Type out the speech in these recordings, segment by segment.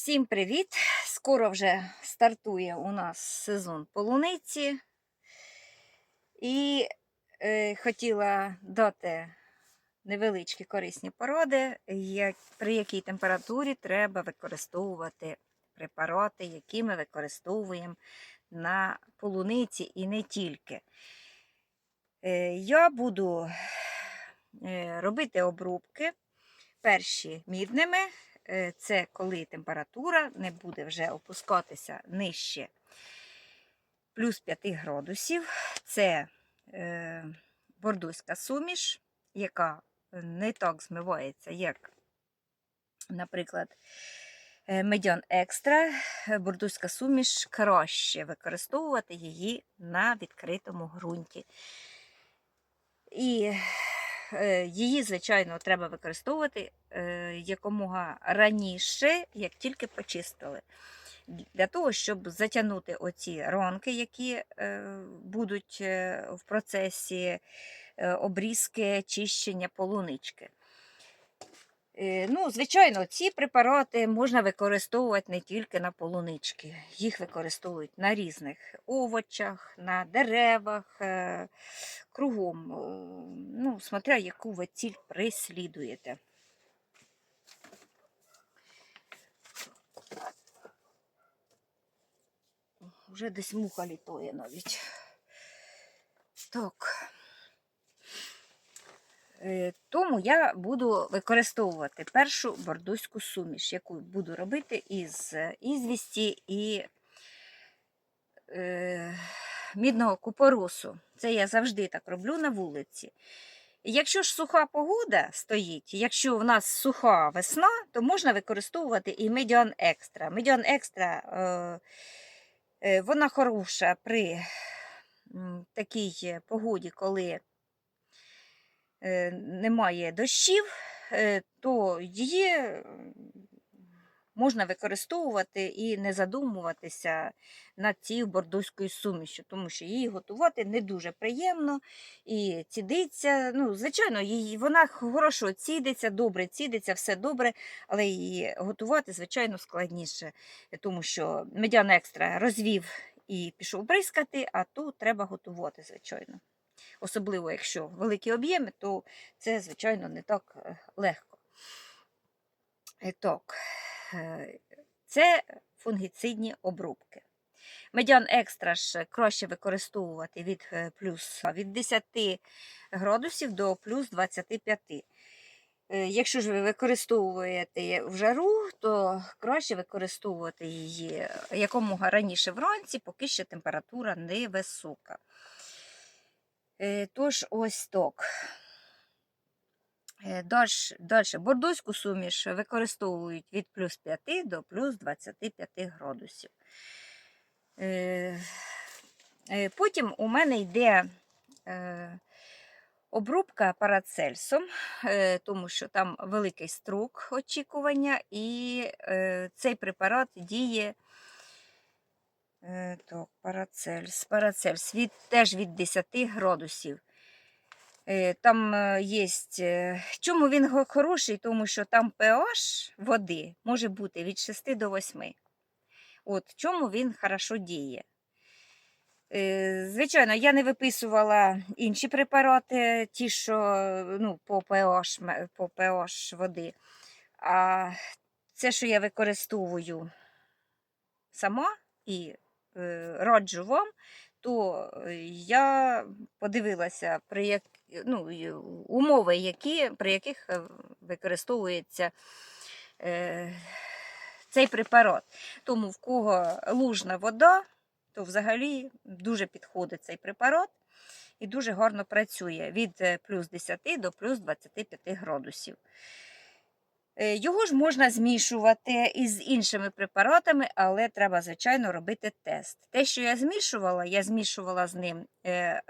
Всім привіт! Скоро вже стартує у нас сезон полуниці. І е, хотіла дати невеличкі корисні поради, як, при якій температурі треба використовувати препарати, які ми використовуємо на полуниці і не тільки. Е, я буду е, робити обрубки перші мідними. Е, Це коли температура не буде вже опускатися нижче плюс 5 градусів. Це е, бордоська суміш, яка не так змивається, як, наприклад, е, медян екстра. Бордоська суміш краще використовувати її на відкритому ґрунті. І її, звичайно, треба використовувати е, якомога раніше, як тільки почистили. Для того, щоб затягнути оці ранки, які е, будуть е, в процесі е, обрізки, чищення полунички. Е, Ну, звичайно, ці препарати можна використовувати не тільки на полунички. Їх використовують на різних овочах, на деревах, е, кругом. е, Ну, смотря яку ви ціль преслідуєте. Вже десь муха літає навіть. Так. Е, Тому я буду використовувати першу бордоську суміш, яку буду робити із ізвісті і е, мідного купоросу. Це я завжди так роблю на вулиці. Якщо ж суха погода стоїть, якщо в нас суха весна, то можна використовувати і медіан екстра. Медіан екстра е, е, вона хороша при такій погоді, коли е, немає дощів, е, то її можна використовувати і не задумуватися над цією бордоською сумішю, тому що її готувати не дуже приємно і цідиться. Ну, звичайно, її, вона хорошо цідиться, добре цідиться, все добре, але її готувати, звичайно, складніше, тому що медян екстра розвів і пішов бризкати, а тут треба готувати, звичайно. Особливо, якщо великі об'єми, то це, звичайно, не так е, легко. Так, е, це фунгіцидні обрубки. Медян екстра ж краще використовувати від е, плюс від 10 градусів до плюс 25. Е, Якщо ж ви використовуєте в жару, то краще використовувати її якомога раніше вранці, поки ще температура не висока. Тож ось так. Далі, бордоську суміш використовують від плюс 5 до плюс 25 градусів. Е, е, Потім у мене йде е, обробка парацельсом, е, тому що там великий строк очікування, і е, цей препарат діє е, так, парацельс, парацельс від, теж від 10 градусів. Е, Там є. Чому він хороший? Тому що там pH води може бути від 6 до 8. От чому він хорошо діє. Е, Звичайно, я не виписувала інші препарати, ті, що ну, по, pH, по pH води. А це, що я використовую сама і е, раджу вам, то е, я подивилася, при як, ну, умови, які, при яких е, використовується е, цей препарат. Тому в кого лужна вода, то взагалі дуже підходить цей препарат і дуже гарно працює від е, плюс 10 до плюс 25 градусів. Е, Його ж можна змішувати із іншими препаратами, але треба, звичайно, робити тест. Те, що я змішувала, я змішувала з ним е,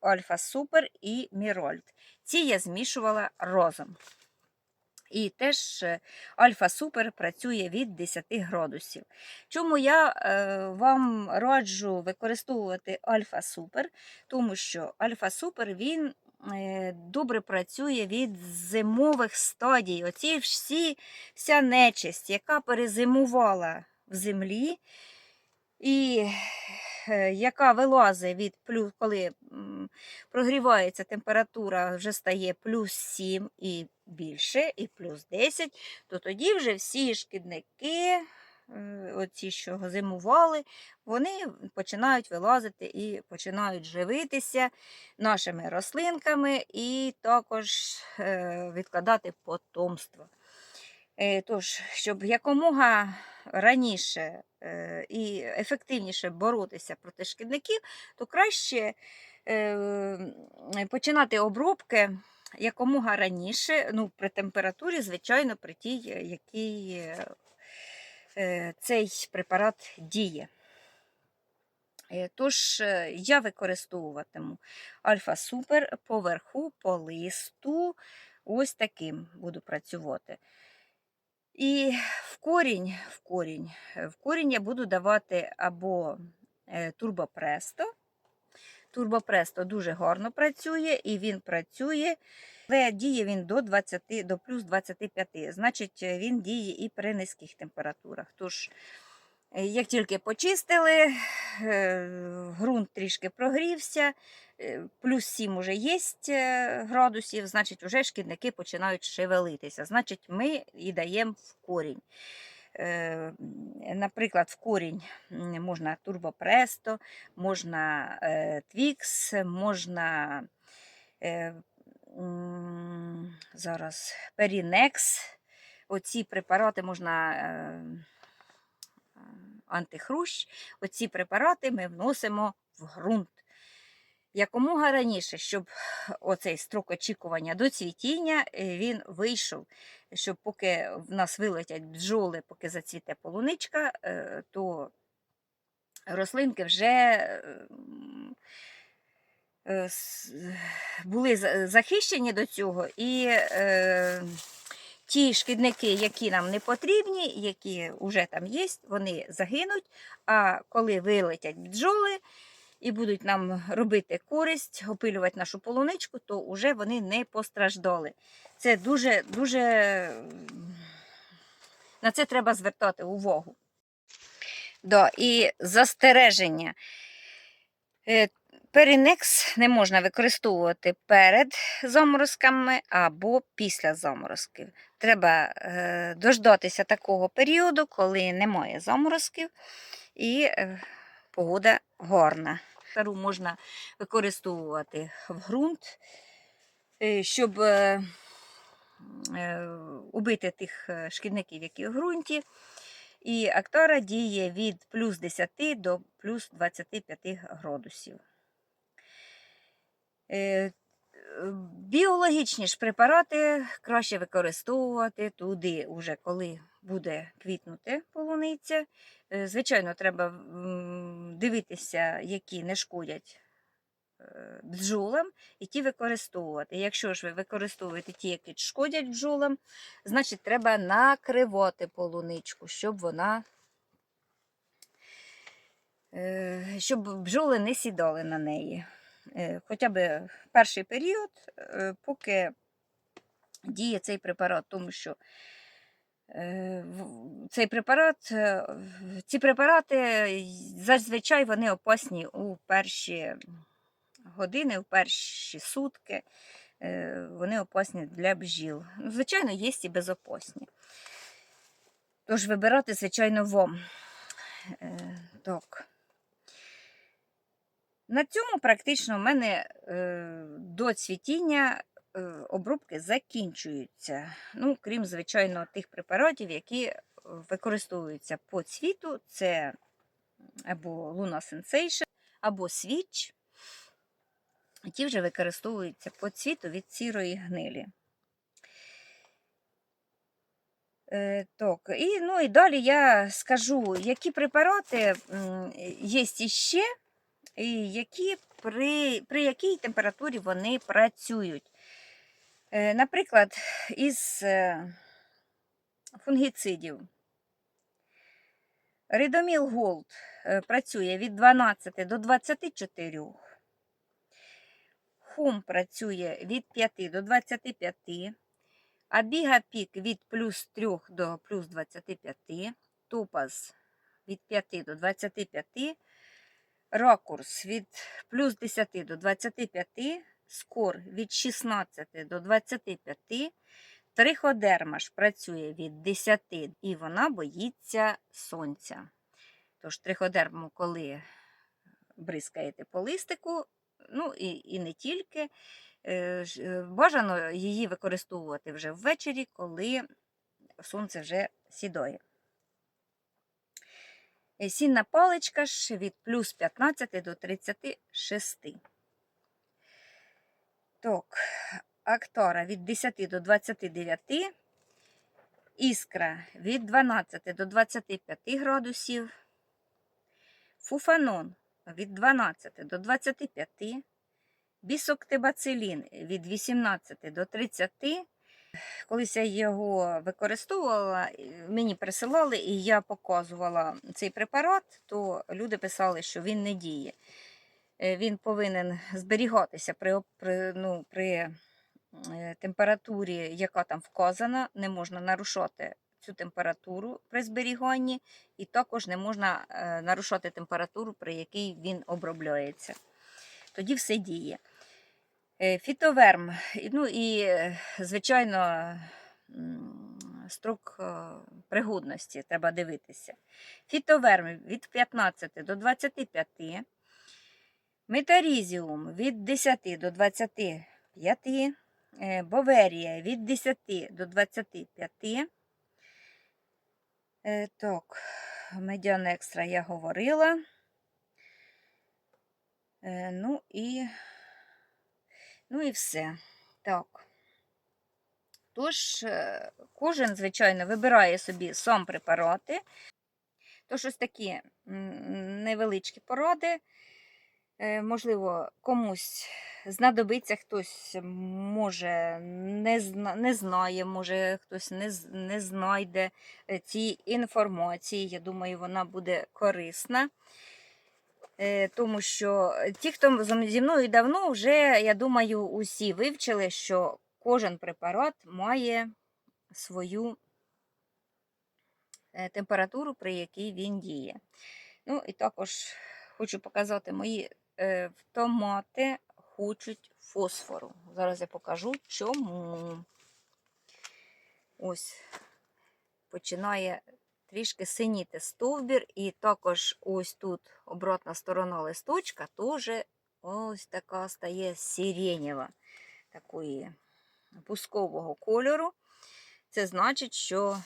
Альфа Супер і Мірольд. Ці я змішувала разом. І теж е, Альфа Супер працює від 10 градусів. Чому я вам раджу використовувати Альфа Супер? Тому що Альфа Супер він добре працює від зимових стадій. Оці всі, вся нечисть, яка перезимувала в землі, і е, яка вилазить від плюс, коли прогрівається температура, вже стає плюс 7 і більше, і плюс 10, то тоді вже всі шкідники, е, оці, що зимували, вони починають вилазити і починають живитися нашими рослинками і також е, відкладати потомство. Е, Тож, щоб якомога раніше е, і ефективніше боротися проти шкідників, то краще е, починати обробки якомога раніше, ну, при температурі, звичайно, при тій, е, якій е, е, цей препарат діє. Е, Тож е, я використовуватиму Альфа Супер поверху, по листу, ось таким буду працювати. І в корінь, в корінь, е, в корінь я буду давати або е, турбопресто. Турбопресто дуже гарно працює, і він працює, але діє він до 20, до плюс 25. Значить, е, він діє і при низьких температурах. Тож, е, як тільки почистили, е, ґрунт трішки прогрівся, плюс 7 уже є градусів, значить, вже шкідники починають шевелитися. Значить, ми і даємо в корінь. Наприклад, в корінь можна турбопресто, можна твікс, можна зараз перінекс. Оці препарати можна е, е, антихрущ. Оці препарати ми вносимо в ґрунт. Якомога раніше, щоб оцей строк очікування до цвітіння е, він вийшов, щоб поки в нас вилетять бджоли, поки зацвіте полуничка, е, то рослинки вже е, м, е, с- були захищені до цього, і е, ті шкідники, які нам не потрібні, які вже там є, вони загинуть. А коли вилетять бджоли і будуть нам робити користь, опилювати нашу полуничку, то вже вони не постраждали. Це дуже, дуже на це треба звертати увагу. Да, і застереження. Перінекс не можна використовувати перед заморозками або після заморозків. Треба е, дождатися такого періоду, коли немає заморозків і е, погода гарна. Тару можна використовувати в ґрунт, е, щоб убити тих шкідників, які в ґрунті. І актора діє від плюс 10 до плюс 25 градусів. Е, Біологічні ж препарати краще використовувати туди, уже коли буде квітнути полуниця. Е, Звичайно, треба дивитися, які не шкодять е, бджолам, і ті використовувати. Якщо ж ви використовуєте ті, які шкодять бджолам, значить треба накривати полуничку, щоб вона. Щоб бджоли не сідали на неї. Е, Хоча б перший період, е, поки діє цей препарат, тому що е, цей препарат, е, ці препарати зазвичай вони опасні у перші години, у перші сутки. Е, Вони опасні для бджіл. Ну, Звичайно, є і безопасні. Тож вибирати, звичайно, вам. Е, Так. На цьому практично в мене е, до цвітіння е, обробки закінчуються. Ну, крім, звичайно, тих препаратів, які е, використовуються по цвіту, це або Luna Sensation, або Switch. Ті вже використовуються по цвіту від сірої гнилі. Так, і, ну, і далі я скажу, які препарати є іще, і які, при, при якій температурі вони працюють. Е, Наприклад, із е, фунгіцидів. Ридоміл Голд е, працює від 12 до 24. хум працює від 5 до 25, а бігапік від плюс 3 до плюс 25, топаз від 5 до 25, ракурс від плюс 10 до 25, скор від 16 до 25, триходерма ж працює від 10 і вона боїться сонця. Тож триходерму, коли бризкаєте по листику, ну і, і не тільки, е, е, бажано її використовувати вже ввечері, коли сонце вже сідає. Е, Сінна паличка ж від плюс 15 до 36. Так, актора від 10 до 29, іскра від 12 до 25 градусів, фуфанон від 12 до 25, бісоктибацилін від 18 до 30. Колись я його використовувала, мені присилали, і я показувала цей препарат, то люди писали, що він не діє. Е, Він повинен зберігатися при, при, ну, при е, температурі, яка там вказана. Не можна нарушати цю температуру при зберіганні, і також не можна е, нарушати температуру, при якій він обробляється. Тоді все діє. Е, Фітоверм, ну і, е, звичайно, строк е, пригодності треба дивитися. Фітоверм від 15 до 25, метарізіум від 10 до 25, е, боверія від 10 до 25. Е, Так, медіан екстра я говорила. Е, Ну і, ну і все. Так. Тож, е, кожен, звичайно, вибирає собі сам препарати. То щось такі невеличкі поради. Е, Можливо, комусь знадобиться, хтось може не, зна, не знає, може хтось не, не знайде е, цієї інформації. Я думаю, вона буде корисна. Е, Тому що ті, хто зі мною давно, вже, я думаю, усі вивчили, що кожен препарат має свою е, температуру, при якій він діє. Ну і також хочу показати мої е, томати хочуть фосфору. Зараз я покажу, чому. Ось починає трішки синіти стовбір, і також ось тут обратна сторона листочка теж ось така стає сиренєва, такої пускового кольору. Це значить, що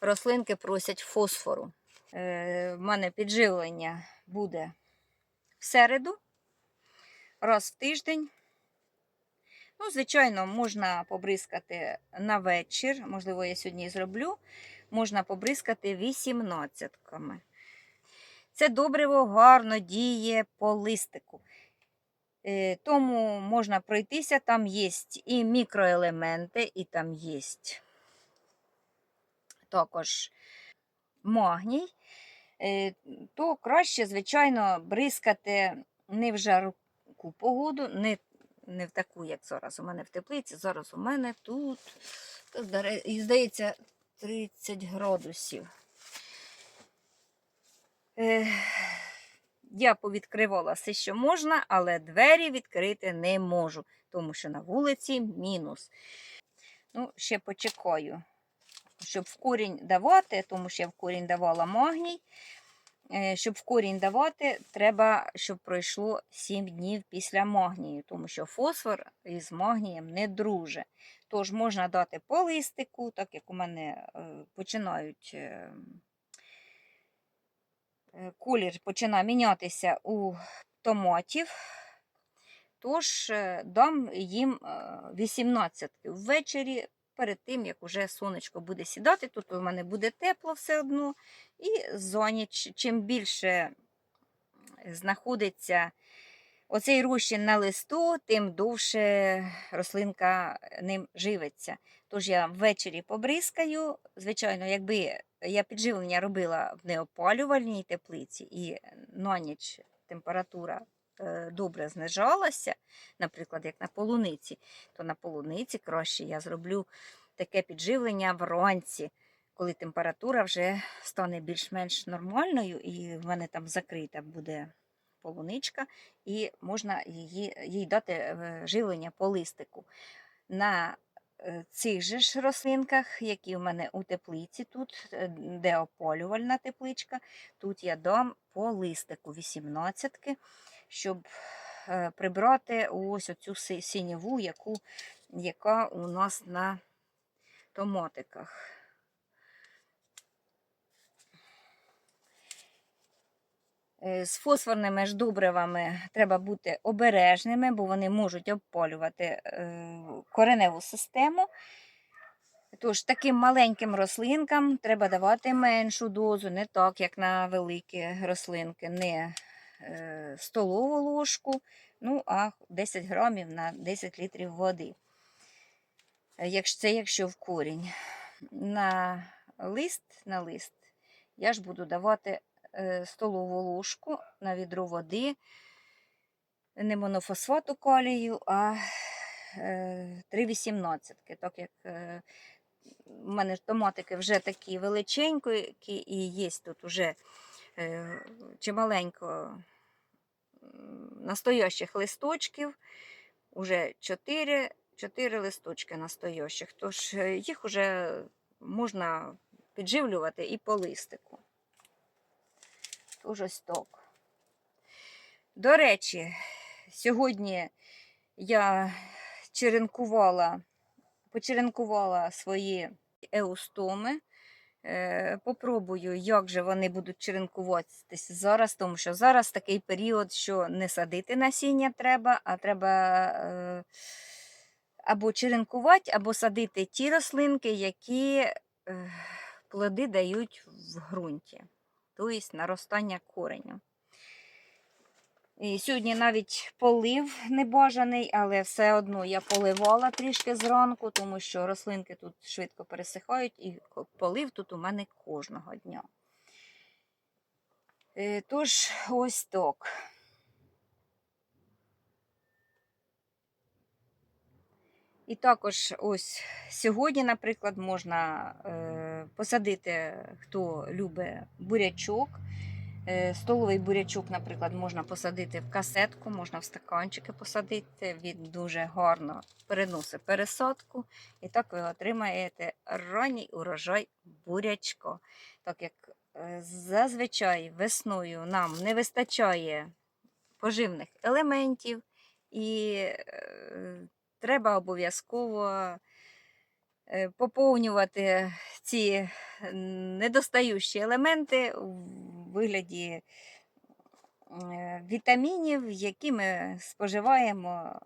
рослинки просять фосфору. Е, в мене підживлення буде в середу, раз в тиждень. Ну, звичайно, можна побризкати на вечір, можливо, я сьогодні зроблю. Можна побризкати 18-ками. Це добриво гарно діє по листику. Е, Тому можна пройтися, там є і мікроелементи, і там є також магній, е, то краще, звичайно, бризкати не в жарку погоду, не, не в таку, як зараз у мене в теплиці. Зараз у мене тут і, здається, 30 градусів. Е, Я повідкривала все, що можна, але двері відкрити не можу, тому що на вулиці мінус. Ну, ще почекаю, щоб в корінь давати, тому що я в корінь давала магній. Е, Щоб в корінь давати, треба, щоб пройшло 7 днів після магнію, тому що фосфор із магнієм не друже. Тож можна дати по листику, так як у мене е, починають е, е, колір починає мінятися у томатів. Тож е, дам їм 18 ввечері, перед тим, як уже сонечко буде сідати. Тут у мене буде тепло все одно. І за чим більше знаходиться оцей розчин на листу, тим довше рослинка ним живиться. Тож я ввечері побризкаю. Звичайно, якби я підживлення робила в неопалювальній теплиці і на ніч температура е, добре знижалася, наприклад, як на полуниці, то на полуниці краще я зроблю таке підживлення вранці, коли температура вже стане більш-менш нормальною, і в мене там закрита буде полуничка, і можна її, їй дати е, живлення по листику. На е, цих же ж рослинках, які в мене у теплиці, тут, е, де опалювальна тепличка, тут я дам по листику 18, щоб прибрати ось оцю си- синєву, яку, яка у нас на томатиках. З фосфорними ж добривами треба бути обережними, бо вони можуть обпалювати е, кореневу систему. Тож таким маленьким рослинкам треба давати меншу дозу, не так, як на великі рослинки, не е, столову ложку, ну а 10 грамів на 10 літрів води. Е, це якщо в корінь. На лист, на лист я ж буду давати е, столову ложку на відро води, не монофосфату калію, а е, 3,18. Так як е, у мене томатики вже такі величенькі, і є тут уже е, чималенько настоящих листочків, уже 4, 4 листочки настоящих. Тож е, їх вже можна підживлювати і по листику. Тож ось. До речі, сьогодні я черенкувала, почеренкувала свої еустоми. Е, Попробую, як же вони будуть черенкуватися зараз, тому що зараз такий період, що не садити насіння треба, а треба е, або черенкувати, або садити ті рослинки, які е, плоди дають в ґрунті, тобто наростання кореню. І сьогодні навіть полив небажаний, але все одно я поливала трішки зранку, тому що рослинки тут швидко пересихають, і полив тут у мене кожного дня. Е, Тож, ось так. І також ось сьогодні, наприклад, можна е, посадити, хто любить бурячок. Е, Столовий бурячок, наприклад, можна посадити в касетку, можна в стаканчики посадити. Він дуже гарно переносить пересадку. І так ви отримаєте ранній урожай бурячка. Так як е, зазвичай весною нам не вистачає поживних елементів, і треба обов'язково е, поповнювати ці недостаючі елементи у вигляді е, вітамінів, які ми споживаємо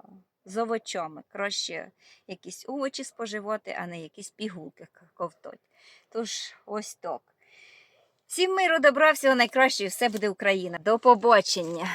з овочами. Краще якісь овочі споживати, а не якісь пігулки к- ковтать. Тож, ось так. Всім миру, добра, всього найкращого, і все буде Україна. До побачення!